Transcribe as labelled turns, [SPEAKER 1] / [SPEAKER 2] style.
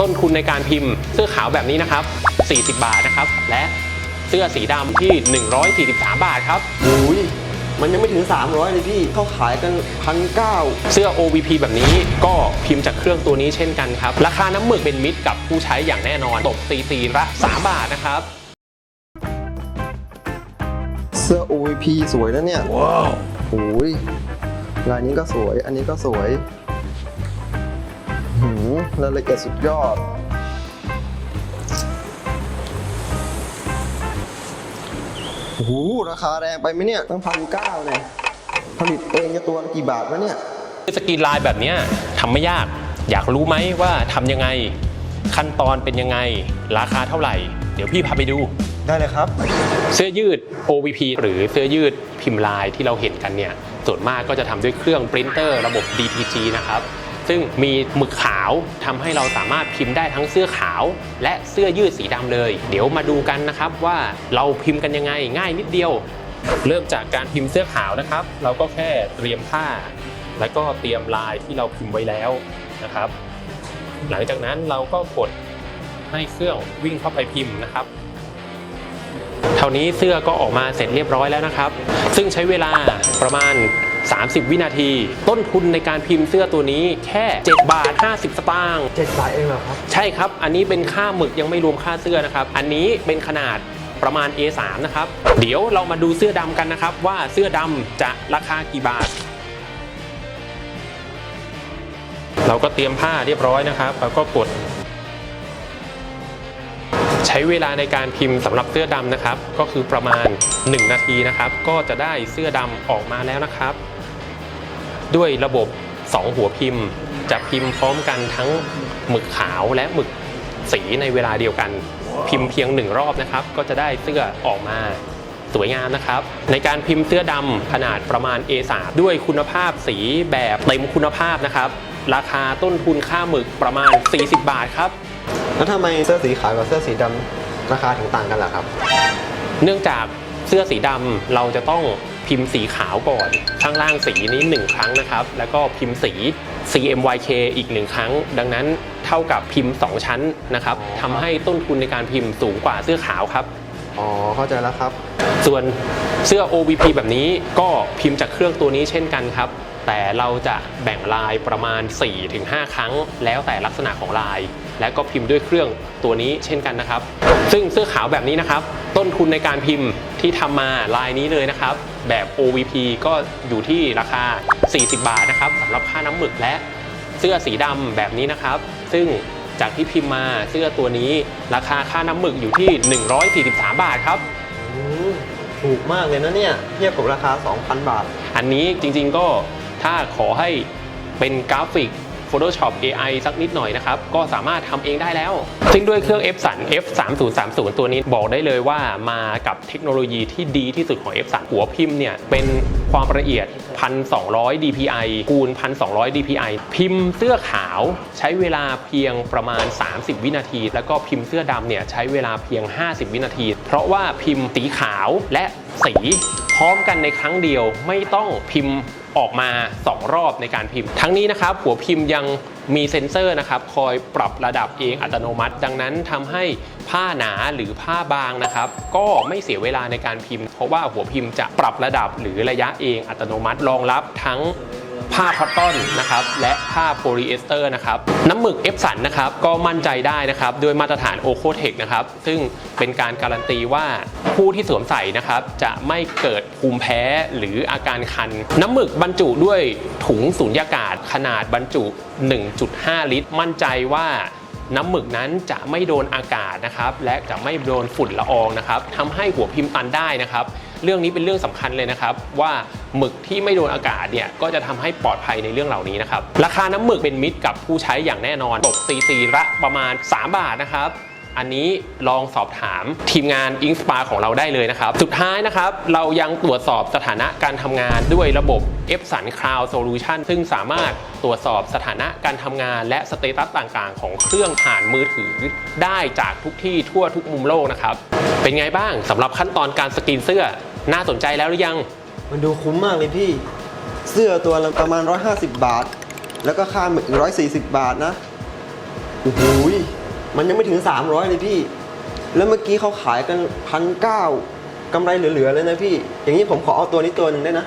[SPEAKER 1] ต้นทุนในการพิมพ์ เสื้อขาวแบบนี้นะครับ 40 บาทนะครับ และเสื้อสีดำที่ 143 บาทครับ
[SPEAKER 2] อุ้ยมันยังไม่ถึง 300 เลยพี่เขาขายกันพันเก้า
[SPEAKER 1] เสื้อ OVP แบบนี้ก็พิมพ์จากเครื่องตัวนี้เช่นกันครับ ราคาน้ำหมึกเป็นมิตรกับผู้ใช้อย่างแน่นอน ตกตีตีละ3บาทนะครับ
[SPEAKER 2] เสื้อ OVP สวยนะเนี่ย ว้าวโอ้ยลายนี้ก็สวย อันนี้ก็สวย หืมรายละเอียดสุดยอด โอ้โห ราคาแรงไปไหมเนี่ย ตั้งพันเก้าเนี่ยผลิตเองจะตัวละกี่บาทวะเนี่ย
[SPEAKER 1] สกรีนลายแบบเนี้ยทำไม่ยาก อยากรู้ไหมว่าทำยังไง ขั้นตอนเป็นยังไง ราคาเท่าไหร่ เดี๋ยวพี่พาไปดู
[SPEAKER 2] ได้เลยครับ
[SPEAKER 1] เสื้อยืด OVP หรือเสื้อยืดพิมพ์ลายที่เราเห็นกันเนี่ย ส่วนมากก็จะทำด้วยเครื่องปรินเตอร์ระบบ DTG นะครับ ซึ่งมีหมึกขาวทำให้เราสามารถพิมพ์ได้ทั้งเสื้อขาว และเสื้อยืดสีดำเลย เดี๋ยวมาดูกันนะครับว่าเราพิมพ์กันยังไงง่ายนิดเดียว เริ่มจากการพิมพ์เสื้อขาวนะครับ เราก็แค่เตรียมผ้า แล้วก็เตรียมลายที่เราพิมพ์ไว้แล้วนะครับ หลังจากนั้นเราก็กดให้เครื่องวิ่งเข้าไปพิมพ์นะครับเท่านี้เสื้อก็ออกมาเสร็จเรียบร้อยแล้วนะครับ ซึ่งใช้เวลาประมาณ 30 วินาที ต้นทุนในการพิมพ์เสื้อตัวนี้แค่ 7 บาท 50 สตางค์
[SPEAKER 2] เจ็ดบาทเองเหรอครับ
[SPEAKER 1] ใช่ครับ อันนี้เป็นค่าหมึกยังไม่รวมค่าเสื้อนะครับ อันนี้เป็นขนาดประมาณ A3 นะครับ เดี๋ยวเรามาดูเสื้อดำกันนะครับ ว่าเสื้อดำจะราคากี่บาท เราก็เตรียมผ้าเรียบร้อยนะครับ แล้วก็กด ใช้เวลาในการพิมพ์สำหรับเสื้อดำนะครับ ก็คือประมาณ 1 นาทีนะครับ ก็จะได้เสื้อดำออกมาแล้วนะครับ ด้วยระบบ 2 หัวพิมพ์ จะพิมพ์พร้อมกันทั้งหมึกขาวและหมึกสีในเวลาเดียวกัน พิมพ์เพียงหนึ่งรอบนะครับ ก็จะได้เสื้อออกมาสวยงามนะครับ ในการพิมพ์เสื้อดำขนาดประมาณ A3 ด้วยคุณภาพสีแบบเต็มคุณภาพนะครับ ราคาต้นทุนค่าหมึกประมาณ 40 บาทครับ
[SPEAKER 2] แล้วทำไมเสื้อสีขาวกับเสื้อสีดำราคาถึงต่างกันล่ะครับ
[SPEAKER 1] เนื่องจาก เสื้อสีดำเราจะต้องพิมพ์สีขาวก่อน ข้างล่างสีนี้ 1 ครั้งนะครับ แล้วก็พิมพ์สี CMYK อีก 1 ครั้ง ดังนั้นเท่ากับพิมพ์ 2 ชั้นนะครับทำให้ต้นทุนในการพิมพ์สูงกว่าเสื้อขาวครับ
[SPEAKER 2] อ๋อ เข้าใจแล้วครับ
[SPEAKER 1] ส่วนเสื้อ OVP แบบนี้ก็พิมพ์จากเครื่องตัวนี้เช่นกันครับ แต่เราจะแบ่งลายประมาณ 4-5 ครั้ง แล้วแต่ลักษณะของลาย และก็พิมพ์ด้วยเครื่องตัวนี้เช่นกันนะครับ ซึ่งเสื้อขาวแบบนี้นะครับ ต้นทุนในการพิมพ์ที่ทำมาลายนี้เลยนะครับ แบบ OVP ก็อยู่ที่ราคา 40 บาทนะครับสำหรับค่าน้ำหมึกและเสื้อสีดำแบบนี้นะครับ ซึ่งจากที่พิมพ์มาเสื้อตัวนี้ราคาค่าน้ำหมึกอยู่ที่ 143 บาทครับ
[SPEAKER 2] อืมถูกมากเลยนะเนี่ย เทียบกับราคา 2,000 บาท
[SPEAKER 1] อันนี้จริงๆก็ ถ้าขอให้เป็นกราฟิก Photoshop AI สักนิดหน่อยนะครับ ก็สามารถทำเองได้แล้ว ซึ่งด้วยเครื่อง F สัน F 3 0 3 0 ตัวนี้บอกได้เลยว่ามากับเทคโนโลยีที่ดีที่สุดของ F สันหัวพิมพ์เนี่ยเป็น ความละเอียด 1,200 dpi คูณ 1,200 dpi พิมพ์เสื้อขาวใช้เวลาเพียงประมาณ 30 วินาที แล้วก็พิมพ์เสื้อดำเนี่ยใช้เวลาเพียง 50 วินาที เพราะว่าพิมพ์สีขาวและสีพร้อมกันในครั้งเดียวไม่ต้องพิมพ์ออกมา 2 รอบในการพิมพ์ ทั้งนี้นะครับหัวพิมพ์ยัง มีเซ็นเซอร์นะครับคอยปรับระดับเองอัตโนมัติ ดังนั้นทำให้ผ้าหนาหรือผ้าบางนะครับก็ไม่เสียเวลาในการพิมพ์ เพราะว่าหัวพิมพ์จะปรับระดับหรือระยะเองอัตโนมัติรองรับทั้ง ผ้าคอตตอนนะครับและผ้าโพลีเอสเตอร์นะครับน้ำหมึกเอฟสันนะครับก็มั่นใจได้นะครับด้วยมาตรฐานโอโคเทคนะครับซึ่งเป็นการการันตีว่าผู้ที่สวมใส่นะครับจะไม่เกิดภูมิแพ้หรืออาการคัน น้ำหมึกบรรจุด้วยถุงสูญญากาศขนาดบรรจุ 1.5 ลิตร มั่นใจว่าน้ำหมึกนั้นจะไม่โดนอากาศนะครับและจะไม่โดนฝุ่นละอองนะครับทำให้หัวพิมพ์ตันได้นะครับ เรื่องนี้เป็นเรื่องสำคัญเลยนะครับ ว่าหมึกที่ไม่โดนอากาศเนี่ยก็จะทำให้ปลอดภัยในเรื่องเหล่านี้นะครับ ราคาน้ำหมึกเป็นมิตรกับผู้ใช้อย่างแน่นอนตกตีตีละประมาณ 3 บาทนะครับอันนี้ลองสอบถามทีมงาน i n s p a ของเราได้เลยนะครับ สุดท้ายนะครับ เรายังตรวจสอบสถานะการทำงานด้วยระบบ f s u n Cloud Solution ซึ่งสามารถตรวจสอบสถานะการทำงานและสเตตัสต่างๆ ของเครื่องผ่านมือถือ ได้จากทุกที่ทั่วทุกมุมโลกนะครับ เป็นไงบ้างสำหรับขั้นตอนการสกรีนเสื้อ น่าสนใจแล้วหรือยัง
[SPEAKER 2] มันดูคุ้มมากเลยพี่ เสื้อตัวละประมาณ 150 บาท แล้วก็ค่าหมึกอีก140 บาทนะโอ้โหยมันยังไม่ถึง 300 เลยพี่ แล้วเมื่อกี้เขาขายกันพันเก้ากำไรเหลือๆเลยนะพี่ อย่างนี้ผมขอเอาตัวนี้ตัวหนึ่งได้นะ